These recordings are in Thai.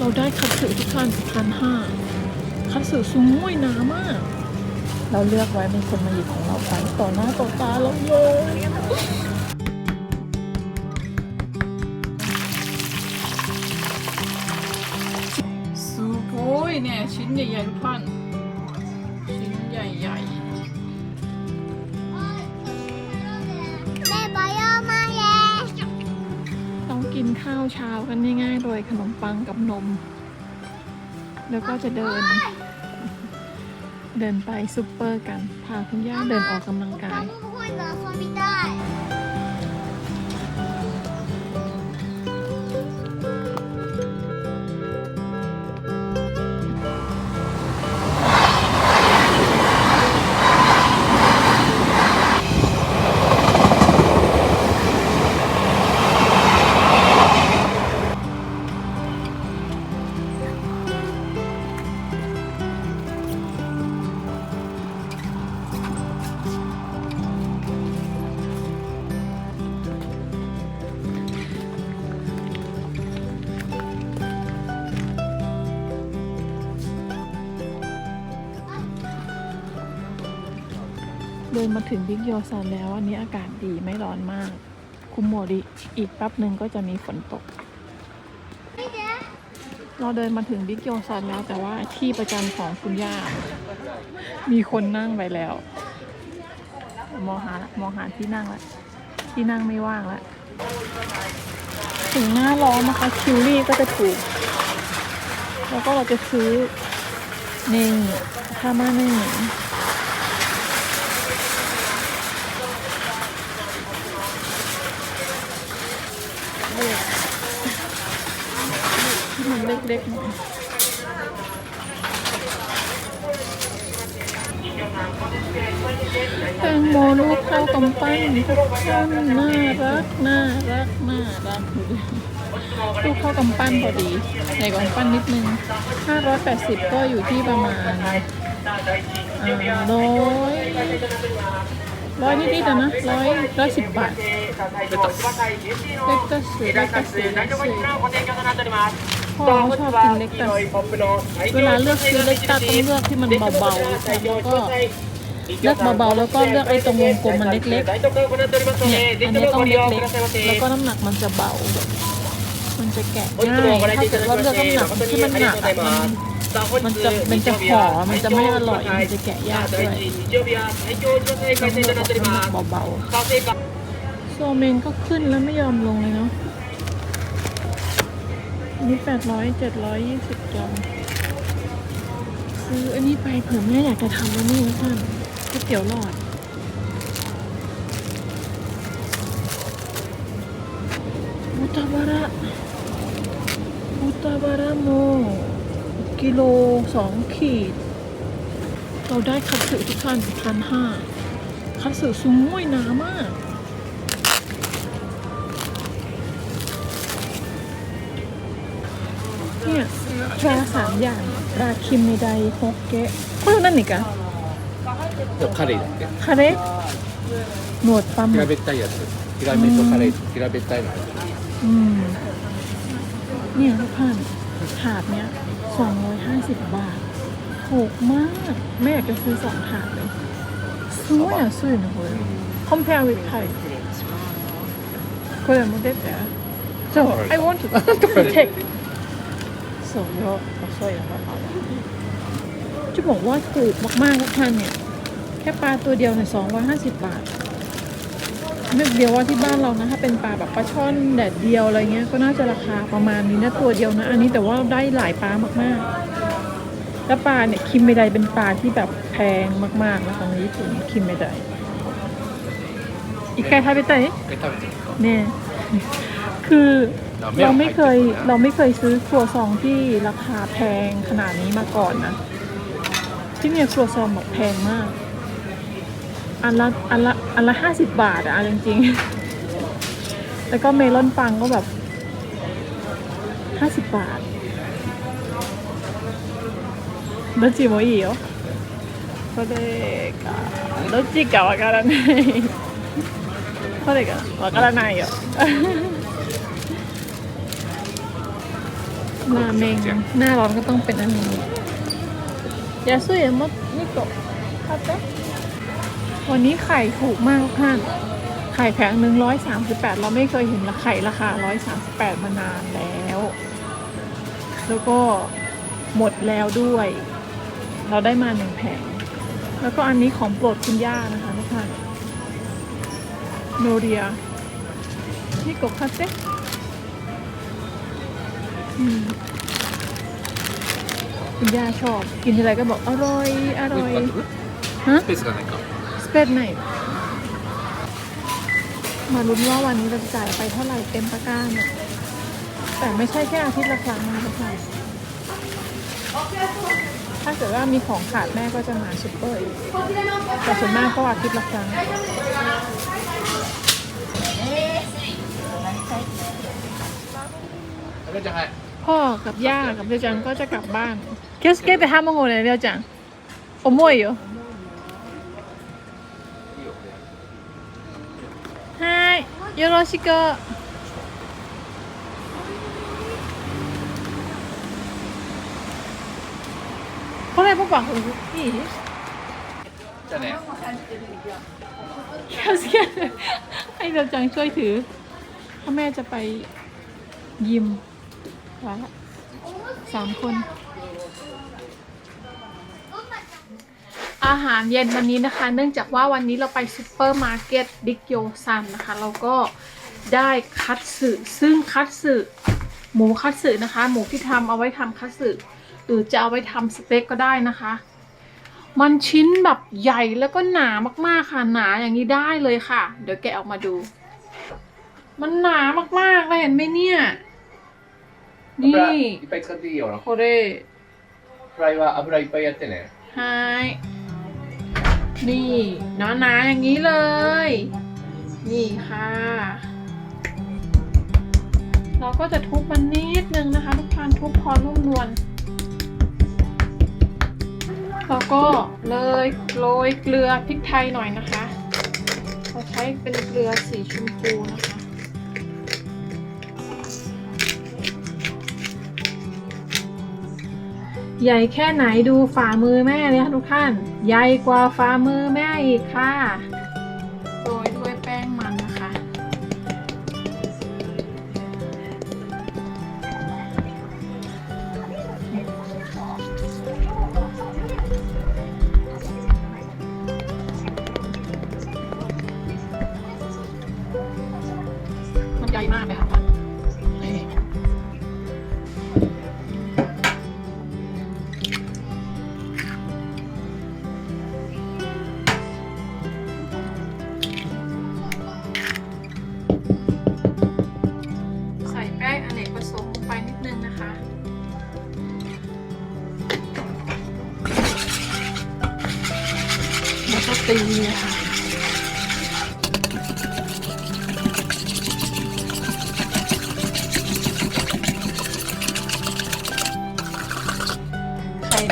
เราได้คัตสึทุกท่านพันห้าคัตสึสูงยหนามาก เราเลือกไว้เป็นคนมาหยิบของเราไปต่อหน้าต่อตาเราเลยสุโอ้ยเนี่ย ชิ้นใหญ่ๆทุกท่าน เช้ากันง่ายๆเลยขนมปังกับนม แล้วก็จะเดิน เดินไปซุปเปอร์กัน พาคุณย่าเดินออกกำลังกาย ทุกคนเหลือคนไม่ได้ นมาถึงบิ๊กโยซันแล้วอันนี้อากาศดีไม่ร้อนมาก คุมโมริอีกแป๊บหนึ่งก็จะมีฝนตก เราเดินมาถึงบิ๊กโยซันแล้วแต่ว่าที่ประจำของคุณย่า มีคนนั่งไปแล้ว มองหาละมองหาที่นั่งละที่นั่งไม่ว่างละถึงหน้าร้อนนะคะคิวรี่ก็จะถูก แล้วก็เราจะซื้อนี่ทามานึ่งเลือกที่ มันเล็กๆหน่อยแตงโมลูกข้าวกำปั้นทุกคนน่ารักน่ารักน่ารักดูดิลูกข้าวกำปั้นพอดีใหญ่กว่ากำปั้นนิดนึง 580 ก็อยู่ที่ประมาณร้อยร้อยนิดๆอะนะร้อยร้อยสิบบาทเล็กก็ซื้อเล็กก็ซื้อเล็กซื้อ พ่อชอบกินเล็กตัสเวลาเลือกซื้อเล็กตัสต้องเลือกที่มันเบาๆนะคะแล้วก็เลือกเบาๆแล้วก็เลือกไอ้ตรงวงกลมมันเล็กๆเนี่ยอันนี้ต้องเล็กๆแล้วก็น้ำหนักมันจะเบา มันจะแกะง่ายถ้าเกิดว่าเลือกน้ำหนักที่มันหนักมันมันจะมันจะห่อมันจะไม่อร่อย มันจะแกะยากด้วยต้องเลือกแบบน้ำหนักเบาๆโซเมนก็ขึ้นแล้วไม่ยอมลงเลยเนาะ นนี้แปดร้อยเจ็ดร้อยยี่สิบกรัมซื้ออันนี้ไปเผื่อแม่อยากจะทำแล้วนี่นะท่านก๋วยเตี๋ยวหลอดบูตาบาระบูตาบาระโมกิโลสองขีด เราได้คัตสึทุกท่านพันห้าคัตสึสูงยหนามาก เนี่ยปาสามอย่างราคิมในใดฮกเกะこれ何คาレイだคาカレーหนวดปลาหมึ平กべったいやつ平べとカレイ平べったいのอืมเนี่ยทุกท่านถาดเนี้ยสองร้อยห้าสิบบาท ถูกมากแม่อยากจะซื้อสองถาดเลยสวยอะสวยนะคุณ compare with Thai これแ出て so I want to take สองรอบเอาสร้อยออกมาจะบอกว่าถูกมากๆทุกท่านเนี่ย แค่ปลาตัวเดียวเนี่ยสองร้อยห้าสิบบาทไม่เดียวว่าที่บ้านเรานะถ้าเป็นปลาแบบปลาช่อนแดดเดียวอะไรเงี้ยก็น่าจะราคาประมาณนี้นะตัวเดียวนะ อันนี้แต่ว่าได้หลายปลามากๆ แล้วปลาเนี่ยคิมเมไดเป็นปลาที่แบบแพงมากๆนะของในญี่ปุ่นคิมเมไดอีกใครทายไปไหนเนี่ยคือ เรา เรา ไม่ ไม่ เอา เคย ไปกินนะ เราไม่เคยซื้อครัวซองที่ราคาแพงขนาดนี้มาก่อนนะ ที่เนี่ยครัวซองแบบแพงมาก อันละอันละอันละห้าสิบบาทอะเอาจริงๆ แล้วก็เมลอนปังก็แบบห้าสิบบาทどっちもいいよこれかどっちかわからないこれがわからないよ ราเมงหน้าร้อนก็ต้องเป็นอันนี้ยาสุยมดนี่โกะคาเต้วันนี้ไข่ถูกมากทุกท่านไข่แผงหนึ่งร้อยสามสิบแปดเราไม่เคยเห็นราไข่ราคาร้อยสามสิบแปดมานานแล้ว แล้วก็หมดแล้วด้วย เราได้มาหนึ่งแผง แล้วก็อันนี้ของโปรดคุณย่านะคะทุกท่านโนเรียนี่กบคาเต้อืม คุณย่าชอบ กินอะไรก็บอกอร่อย อร่อย ฮะ スペースがないか สเปดไหน มาลุ้นว่าวันนี้เราจะจ่ายไปเท่าไหร่เต็มตะกร้าเนี่ย แต่ไม่ใช่แค่อาทิตย์ละครั้งนะคะทุกท่านถ้าเกิดว่ามีของขาดแม่ก็จะมาซุปเปอร์อีก แต่ส่วนมากก็อาทิตย์ละครั้ง あれじゃはい พ่อกับย่ากับเดียวจังก็จะกลับบ้านเคสเกตไปห้ามงโงเลยเดียวจังโอโมยอยู่ไฮโยโรชิโกこれパパいいじゃあね気をつけてให้เดียวจังช่วยถือเพ่อแม่จะไปยิม แล้วสามคน อาหารเย็นวันนี้นะคะ เนื่องจากว่าวันนี้เราไปซูเปอร์มาร์เก็ตดิกโยซันนะคะ เราก็ได้คัตสึซึ่งคัตสึหมูคัตสึนะคะ หมูที่ทำเอาไว้ทำคัตสึหรือจะเอาไว้ทำสเต็กก็ได้นะคะ มันชิ้นแบบใหญ่แล้วก็หนามากๆค่ะหนาอย่างนี้ได้เลยค่ะ เดี๋ยวแกะออกมาดู มันหนามากๆเลยเห็นไหมเนี่ย นี่ 油いっぱい使っていいよ โคเร フライは油いっぱいやってね ไฮนี่หนาๆอย่างนี้เลย นี่ค่ะ เราก็จะทุบมันนิดนึงนะคะ ทุกท่านทุบพอนุ่มนวลแล้วก็เลยโรยเกลือพริกไทยหน่อยนะคะเราใช้เป็นเกลือสีชมพูนะคะ ใหญ่แค่ไหนดูฝ่ามือแม่เลยค่ะทุกท่าน ใหญ่กว่าฝ่ามือแม่อีกค่ะ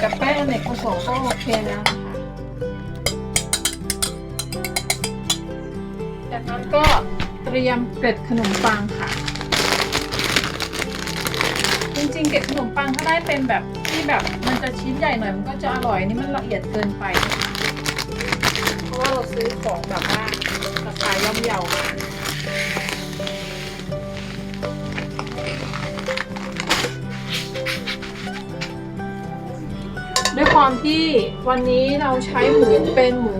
กับแป้งอเนกประสงค์ก็โอเคแล้วนะคะจากนั้นก็เตรียมเกล็ดขนมปังค่ะ จริงๆเกล็ดขนมปังถ้าได้เป็นแบบที่แบบมันจะชิ้นใหญ่หน่อยมันก็จะอร่อยนี่มันละเอียดเกินไปนะคะเพราะว่าเราซื้อของแบบว่าราคาย่อมเยาม ด้วยความที่วันนี้เราใช้หมูเป็นหมู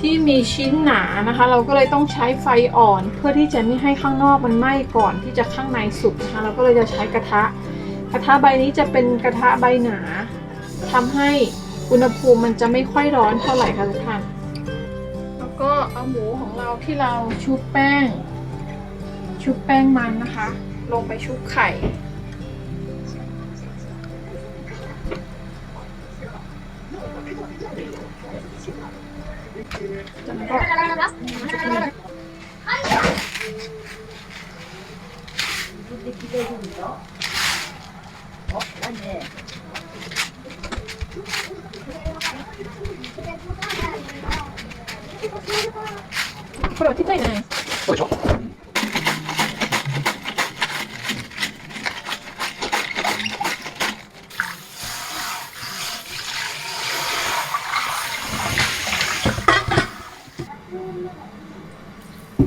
ที่มีชิ้นหนานะคะ เราก็เลยต้องใช้ไฟอ่อนเพื่อที่จะไม่ให้ข้างนอกมันไหม้ก่อนที่จะข้างในสุกนะคะเราก็เลยจะใช้กระทะ กระทะใบนี้จะเป็นกระทะใบหนาทำให้อุณหภูมิมันจะไม่ค่อยร้อนเท่าไหร่ค่ะทุกท่านแล้วก็เอาหมูของเราที่เราชุบแป้ง ชุบแป้งมันนะคะ ลงไปชุบไข่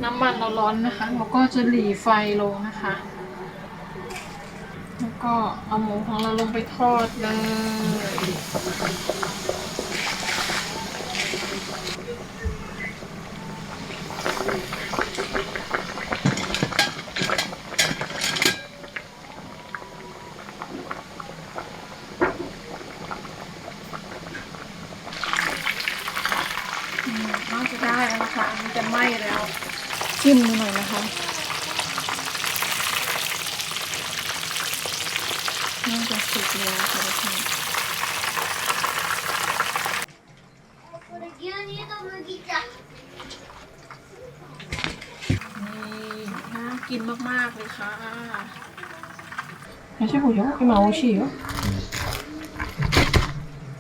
น้ำมันเราร้อนนะคะ เราก็จะหลีไฟลงนะคะ แล้วก็เอาหมูของเราลงไปทอดเลย อืมน่าจะได้แล้วนะคะ มันจะไหม้แล้ว จิ้มหน่อยนะคะน่าจะสุกแล้วค่ะทุกคนกินมาก ๆ เลยค่ะไม่ใช่หูยกไอหมาโอชิเหรอ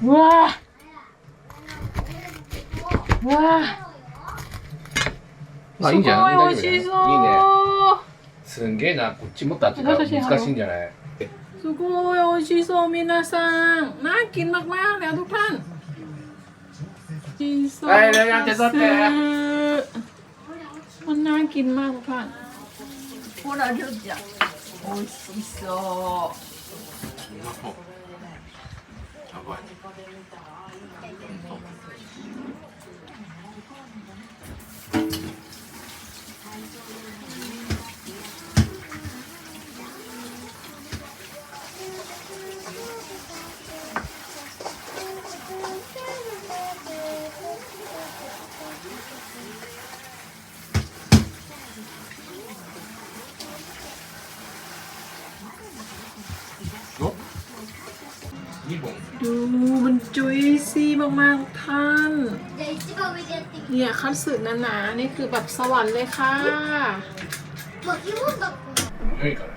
ว้าว้า まあいいんじゃないすごい大丈夫美味しそじゃないういいね。すんげえな、こっちもっとあっちが私難しいんじゃないすごい美味しそう皆さんน่ากินมากๆแล้วทุกท่านกินโซ はいレイヤー手伝ってมันน่ากินมากทุกท่าน ほら、りょうちゃん。美味しそう。2本。 Until then. ดูมันจุยซี่มากๆทุกท่าน じゃあ一番上でやってみて เนี่ยคัตสึหนาๆนี่คือแบบสวรรค์เลยค่ะ 巻きもんだっいいから。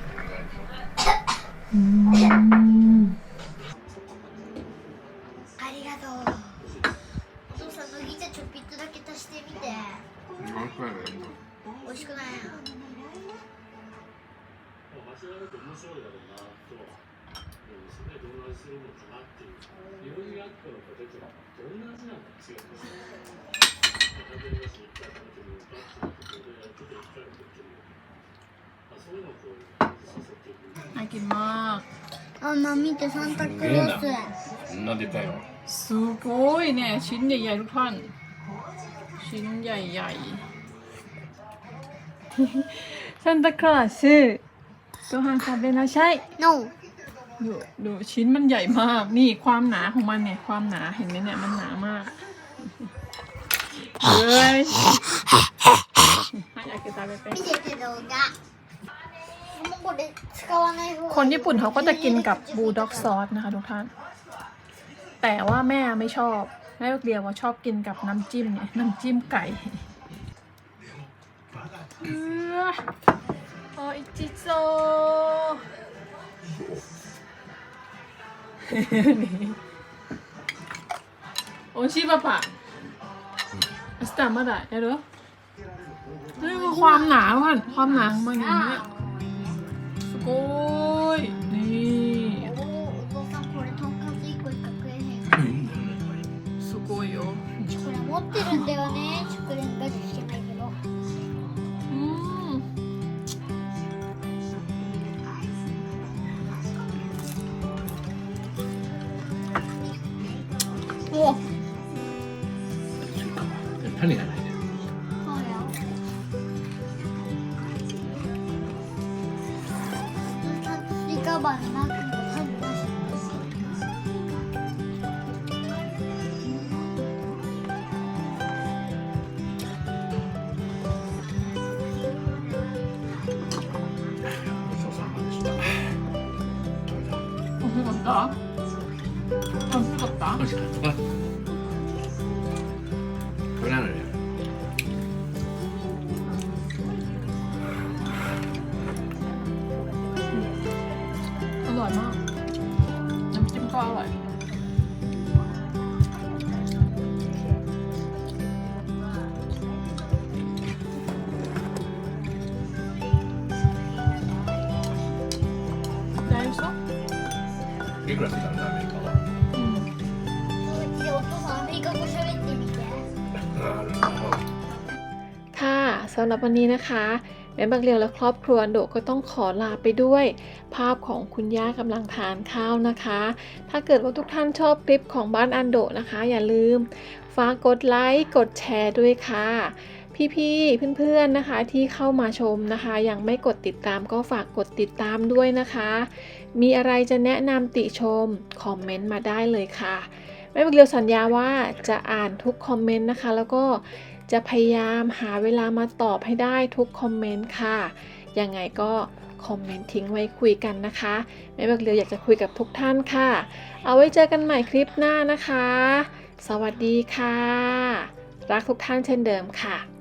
ありがとうお父さん麦茶ちょっぴっとだけ足してみて美味しくない間 違えると面白いだろうなとは思うんですよねどんな味するのかなっていういろいろあったのポテトがどんな味なんだ違うんですよ食べるやつ一回食べてみようかっていうことでちょっと一回食ってみようか、まあ、そういうのをこう誘っていく น่ากินมาก あま見てサンタクロースこんなでかいの。 すごいเนี่ยชิ้นใหญ่ๆทุกท่าน ชิ้นใหญ่ๆ ซันตาคลอสご飯食べなさい No ดูดูชิ้นมันใหญ่มาก นี่ความหนาของมันเนี่ย ความหนาเห็นไหมเนี่ย มันหนามากเฮ้ยให้อยากกินตาไปเป็น 見てて動画もうこれ使わない方が คนญี่ปุ่นเขาก็จะกินกับบูลด็อกซอสนะคะทุกท่าน แต่ว่าแม่ไม่ชอบ แม่เดียวว่าชอบกินกับน้ำจิ้มเนี่ย น้ำจิ้มไก่เออโอ้อิจิโซ โอชิปะปะอัสตามาดะやるนี่คือความหนาเพื่อนความหนาของมันอย่างนี้ยすごいนี่ おお父さんこれとんかつ一個一角えへんすごいよこれ持ってるんだよね食レンガジし 나? 아, 즐겁다. 맛있겠다. いくらするんだアメリカは。うんうちでお父さんアメリカ語喋ってみてค่ะ ส ำหรับวันนี้นะคะแม่บักเรียวและครอบครัวอันโดก็ต้องขอลาไปด้วย ภาพของคุณย่ากำลังทานข้าวนะคะ ถ้าเกิดว่าทุกท่านชอบคลิปของบ้านอันโดนะคะ อย่าลืม ฝากกดไลค์กดแชร์ด้วยค่ะ พี่ๆเพื่อนๆนะคะที่เข้ามาชมนะคะ ยังไม่กดติดตามก็ฝากกดติดตามด้วยนะคะ มีอะไรจะแนะนำติชมคอมเมนต์มาได้เลยค่ะแม่บักเรียวสัญญาว่าจะอ่านทุกคอมเมนต์นะคะ แล้วก็จะพยายามหาเวลามาตอบให้ได้ทุกคอมเมนต์ค่ะ ยังไงก็คอมเมนต์ทิ้งไว้คุยกันนะคะแม่บักเรียวอยากจะคุยกับทุกท่านค่ะ เอาไว้เจอกันใหม่คลิปหน้านะคะ สวัสดีค่ะ รักทุกท่านเช่นเดิมค่ะ